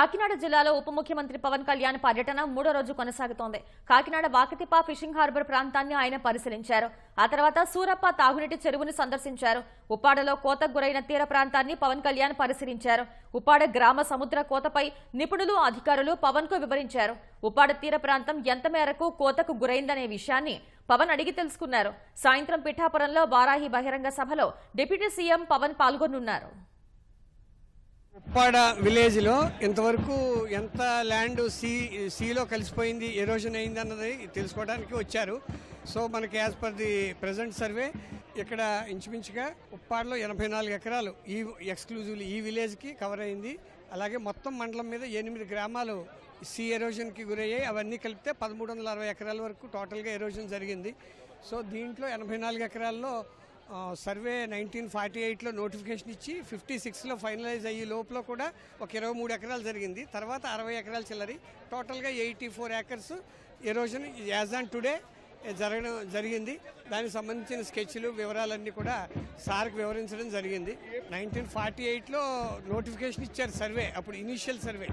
కాకినాడ జిల్లాలో ఉప ముఖ్యమంత్రి పవన్ కళ్యాణ్ పర్యటన మూడో రోజు కొనసాగుతోంది. కాకినాడ వాకతిపా ఫిషింగ్ హార్బర్ ప్రాంతాన్ని ఆయన పరిశీలించారు. ఆ తర్వాత సూరప్ప తాగునీటి చెరువును సందర్శించారు. ఉప్పాడలో కోతకు గురైన తీర ప్రాంతాన్ని పవన్ కళ్యాణ్ పరిశీలించారు. ఉప్పాడ గ్రామ సముద్ర కోతపై నిపుణులు అధికారులు పవన్కు వివరించారు. ఉప్పాడ తీర ప్రాంతం ఎంత మేరకు కోతకు గురైందనే విషయాన్ని పవన్ అడిగి తెలుసుకున్నారు. సాయంత్రం పిఠాపురంలో వారాహి బహిరంగ సభలో డిప్యూటీ సీఎం పవన్ పాల్గొనున్నారు. ఉప్పాడ విలేజ్లో ఇంతవరకు ఎంత ల్యాండ్ సీ సీలో కలిసిపోయింది ఎరోజన్ అయింది అన్నది తెలుసుకోవడానికి వచ్చారు. సో మనకి as per the present survey ఇక్కడ ఇంచుమించుగా ఉప్పాడలో ఎనభై నాలుగు ఎకరాలు ఈ ఎక్స్క్లూజివ్లీ ఈ విలేజ్కి కవర్ అయింది. అలాగే మొత్తం మండలం మీద ఎనిమిది గ్రామాలు సీ ఎరోజన్కి గురయ్యాయి. అవన్నీ కలిపితే పదమూడు వందల అరవై ఎకరాల వరకు టోటల్గా ఎరోజన్ జరిగింది. సో దీంట్లో ఎనభై నాలుగు ఎకరాల్లో సర్వే నైన్టీన్ ఫార్టీ ఎయిట్లో నోటిఫికేషన్ ఇచ్చి ఫిఫ్టీ సిక్స్లో ఫైనలైజ్ అయ్యే లోపల కూడా ఒక ఇరవై మూడు ఎకరాలు జరిగింది. తర్వాత అరవై ఎకరాలు చిల్లరి. టోటల్గా eighty four acres erosion as on today జరగడం జరిగింది. దానికి సంబంధించిన స్కెచ్లు వివరాలన్నీ కూడా సార్కి వివరించడం జరిగింది. నైన్టీన్ ఫార్టీ ఎయిట్లో నోటిఫికేషన్ ఇచ్చారు సర్వే అప్పుడు ఇనీషియల్ సర్వే.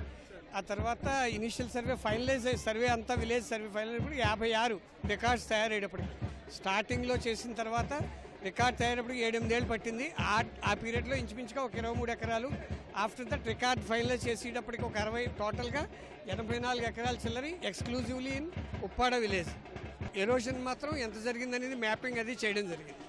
ఆ తర్వాత ఇనీషియల్ సర్వే ఫైనలైజ్ అయ్యి సర్వే అంతా విలేజ్ సర్వే ఫైనల్ అయినప్పుడు యాభై ఆరు రికార్డ్స్ తయారయ్యేటప్పుడు స్టార్టింగ్లో చేసిన తర్వాత రికార్డ్ తయారైనప్పుడు ఏడెనిమిదేళ్ళు పట్టింది. ఆ ఆ పీరియడ్లో ఇంచుమించుగా ఒక ఇరవై మూడు ఎకరాలు. ఆఫ్టర్ దట్ రికార్డ్ ఫైనలైజ్ చేసేటప్పటికి ఒక అరవై టోటల్గా ఎనభై నాలుగు ఎకరాల చిల్లరి exclusively in Uppada village. Erosion మాత్రం ఎంత జరిగిందనేది మ్యాపింగ్ అది చేయడం జరిగింది.